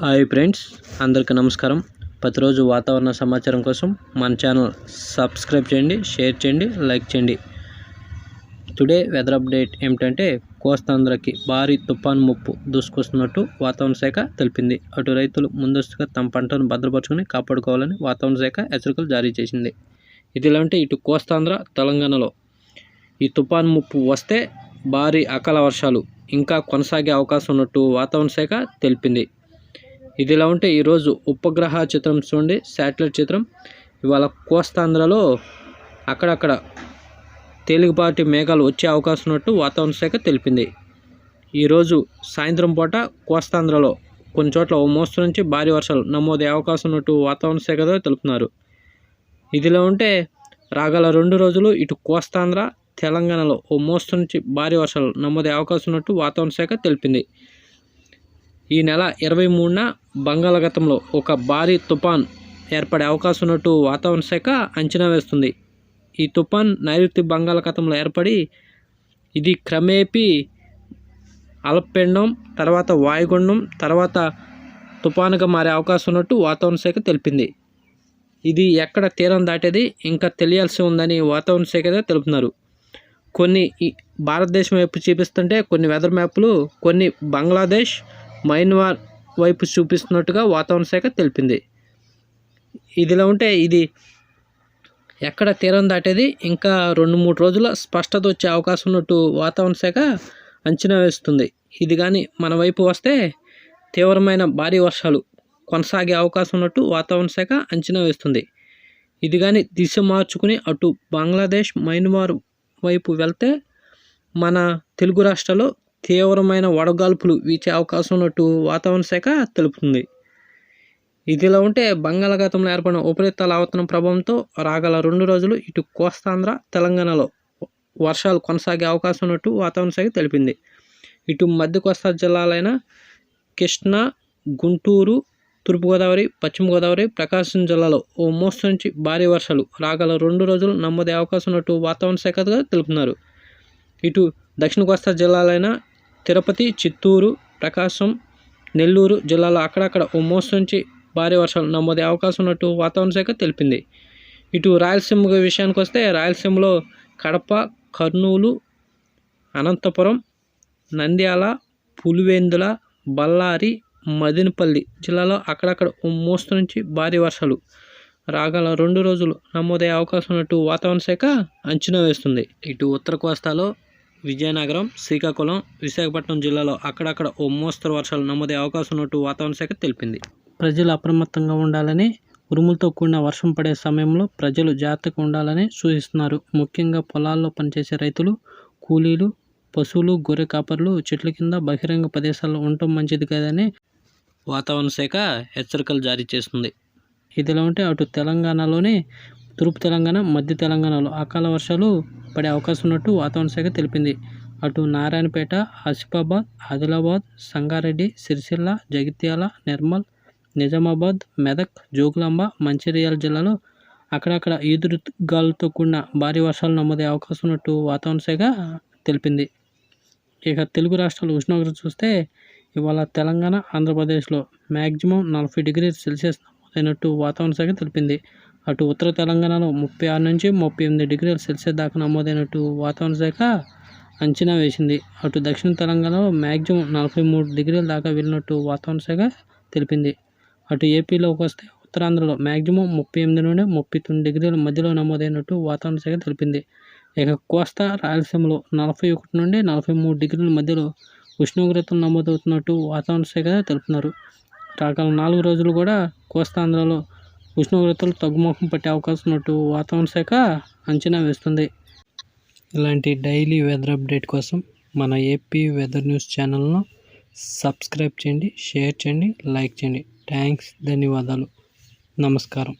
Hi friends అందరికీ నమస్కారం. ప్రతిరోజు వాతావరణ సమాచారం కోసం మన ఛానల్ సబ్స్క్రైబ్ చేయండి షేర్ చేయండి లైక్ చేయండి. టుడే వెదర్ అప్డేట్ ఏమిటంటే కోస్తాంధ్రకి భారీ తుఫాన్ ముప్పు దూసుకొస్తున్నట్టు వాతావరణ శాఖ తెలిపింది. అటు రైతులు ముందస్తుగా తమ పంటను భద్రపరుచుకుని కాపాడుకోవాలని వాతావరణ శాఖ హెచ్చరికలు జారీ చేసింది. ఇదిలా ఉంటే ఇటు కోస్తాంధ్ర తెలంగాణలో ఈ తుఫాన్ ముప్పు వస్తే భారీ అకాల వర్షాలు ఇంకా కొనసాగే అవకాశం ఉన్నట్టు వాతావరణ శాఖ తెలిపింది. ఇదిలా ఉంటే ఈరోజు ఉపగ్రహ చిత్రం చూడండి శాటిలైట్ చిత్రం. ఇవాళ కోస్తాంధ్రలో అక్కడక్కడ తేలికపాటి మేఘాలు వచ్చే అవకాశం ఉన్నట్టు వాతావరణ శాఖ తెలిపింది. ఈరోజు సాయంత్రం పూట కోస్తాంధ్రలో కొన్ని చోట్ల ఓ మోస్తరు నుంచి భారీ వర్షాలు నమోదయ్యే అవకాశం ఉన్నట్టు వాతావరణ శాఖ తెలుపుతున్నారు. ఇదిలో ఉంటే రాగల రెండు రోజులు ఇటు కోస్తాంధ్ర తెలంగాణలో ఓ మోస్తరు నుంచి భారీ వర్షాలు నమోదయ్యే అవకాశం ఉన్నట్టు వాతావరణ శాఖ తెలిపింది. ఈ నెల ఇరవై మూడున బంగాళాఖాతంలో ఒక భారీ తుఫాన్ ఏర్పడే అవకాశం ఉన్నట్టు వాతావరణ శాఖ అంచనా వేస్తుంది. ఈ తుఫాన్ నైరుతి బంగాళాఖాతంలో ఏర్పడి ఇది క్రమేపీ అల్పపిండం తర్వాత వాయుగుండం తర్వాత తుఫానుగా మారే అవకాశం ఉన్నట్టు వాతావరణ శాఖ తెలిపింది. ఇది ఎక్కడ తీరం దాటేది ఇంకా తెలియాల్సి ఉందని వాతావరణ శాఖ తెలుపుతున్నారు. కొన్ని ఈ భారతదేశం వైపు చూపిస్తుంటే కొన్ని వెదర్ మ్యాప్లు కొన్ని బంగ్లాదేశ్ మయన్మార్ వైపు చూపిస్తున్నట్టుగా వాతావరణ శాఖ తెలిపింది. ఇదిలా ఉంటే ఇది ఎక్కడ తీరం దాటేది? ఇంకా రెండు మూడు రోజుల స్పష్టత వచ్చే అవకాశం ఉన్నట్టు వాతావరణ శాఖ అంచనా వేస్తుంది. ఇది కానీ మన వైపు వస్తే తీవ్రమైన భారీ వర్షాలు కొనసాగే అవకాశం ఉన్నట్టు వాతావరణ శాఖ అంచనా వేస్తుంది. ఇది కానీ దిశ మార్చుకుని అటు బంగ్లాదేశ్ మయన్మార్ వైపు వెళ్తే మన తెలుగు రాష్ట్రాల్లో తీవ్రమైన వడగాల్పులు వీచే అవకాశం ఉన్నట్టు వాతావరణ శాఖ తెలుపుతుంది. ఇదిలా ఉంటే బంగాళాఖాతంలో ఏర్పడిన ఉపరితల ఆవర్తనం ప్రభావంతో రాగల రెండు రోజులు ఇటు కోస్తాంధ్ర తెలంగాణలో వర్షాలు కొనసాగే అవకాశం ఉన్నట్టు వాతావరణ శాఖ తెలిపింది. ఇటు మధ్య కోస్తా జిల్లాలైన కృష్ణా గుంటూరు తూర్పుగోదావరి పశ్చిమ గోదావరి ప్రకాశం జిల్లాలో ఓ మోస్తరు నుంచి భారీ వర్షాలు రాగల రెండు రోజులు నమోదయ్యే అవకాశం ఉన్నట్టు వాతావరణ శాఖగా తెలుపుతున్నారు. ఇటు దక్షిణ కోస్తా జిల్లాలైన తిరుపతి చిత్తూరు ప్రకాశం నెల్లూరు జిల్లాలో అక్కడక్కడ ఓ మోస్తరు నుంచి భారీ వర్షాలు నమోదే అవకాశం ఉన్నట్టు వాతావరణ శాఖ తెలిపింది. ఇటు రాయలసీమ విషయానికి వస్తే రాయలసీమలో కడప కర్నూలు అనంతపురం నంద్యాల పులివెందుల బళ్ళారి మదినపల్లి జిల్లాలో అక్కడక్కడ మోస్తు నుంచి భారీ వర్షాలు. రాగల రెండు రోజులు నమోదయ్యే అవకాశం ఉన్నట్టు వాతావరణ శాఖ అంచనా వేస్తుంది. ఇటు ఉత్తర కోస్తాలో విజయనగరం శ్రీకాకుళం విశాఖపట్నం జిల్లాలో అక్కడక్కడ ఓ మోస్తరు వర్షాలు నమోదే అవకాశం ఉన్నట్టు వాతావరణ శాఖ తెలిపింది. ప్రజలు అప్రమత్తంగా ఉండాలని ఉరుములతో కూడిన వర్షం పడే సమయంలో ప్రజలు జాగ్రత్తగా ఉండాలని సూచిస్తున్నారు. ముఖ్యంగా పొలాల్లో పనిచేసే రైతులు కూలీలు పశువులు గొర్రె కాపర్లు చెట్ల కింద బహిరంగ ప్రదేశాల్లో ఉండటం మంచిది కాదని వాతావరణ శాఖ హెచ్చరికలు జారీ చేస్తుంది. ఇదిలా ఉంటే అటు తెలంగాణలోని తూర్పు తెలంగాణ మధ్య తెలంగాణలో అకాల వర్షాలు పడే అవకాశం ఉన్నట్టు వాతావరణ శాఖ తెలిపింది. అటు నారాయణపేట ఆసిఫాబాద్ ఆదిలాబాద్ సంగారెడ్డి సిరిసిల్ల జగిత్యాల నిర్మల్ నిజామాబాద్ మెదక్ జోగులాంబ మంచిర్యాల జిల్లాలో అక్కడక్కడ ఈదురుగాలతో కూడిన భారీ వర్షాలు నమోదే అవకాశం ఉన్నట్టు వాతావరణ శాఖ తెలిపింది. ఇక తెలుగు రాష్ట్రాల ఉష్ణోగ్రత చూస్తే ఇవాళ తెలంగాణ ఆంధ్రప్రదేశ్లో మ్యాక్సిమం నలభై డిగ్రీ సెల్సియస్ నమోదైనట్టు వాతావరణ శాఖ తెలిపింది. అటు ఉత్తర తెలంగాణలో ముప్పై ఆరు నుంచి ముప్పై ఎనిమిది డిగ్రీల సెల్సియస్ దాకా నమోదైనట్టు వాతావరణ శాఖ అంచనా వేసింది. అటు దక్షిణ తెలంగాణలో మ్యాక్సిమం నలభై మూడు డిగ్రీల దాకా వెళ్ళినట్టు వాతావరణ శాఖ తెలిపింది. అటు ఏపీలోకి వస్తే ఉత్తరాంధ్రలో మ్యాక్సిమం ముప్పై ఎనిమిది నుండి ముప్పై తొమ్మిది డిగ్రీల మధ్యలో నమోదైనట్టు వాతావరణ శాఖ తెలిపింది. ఇక కోస్తా రాయలసీమలో నలభై ఒకటి నుండి నలభై మూడు డిగ్రీల మధ్యలో ఉష్ణోగ్రతలు నమోదవుతున్నట్టు వాతావరణ శాఖ తెలుపుతున్నారు రాగల నాలుగు రోజులు కూడా కోస్తాంధ్రలో ఉష్ణోగ్రతలు తగ్గుముఖం పట్టే అవకాశం ఉన్నట్టు వాతావరణ శాఖ అంచనా వేస్తుంది. ఇలాంటి డైలీ వెదర్ అప్డేట్ కోసం మన ఏపీ వెదర్ న్యూస్ ఛానల్ను సబ్స్క్రైబ్ చేయండి షేర్ చేయండి లైక్ చేయండి. థ్యాంక్స్ ధన్యవాదాలు. నమస్కారం.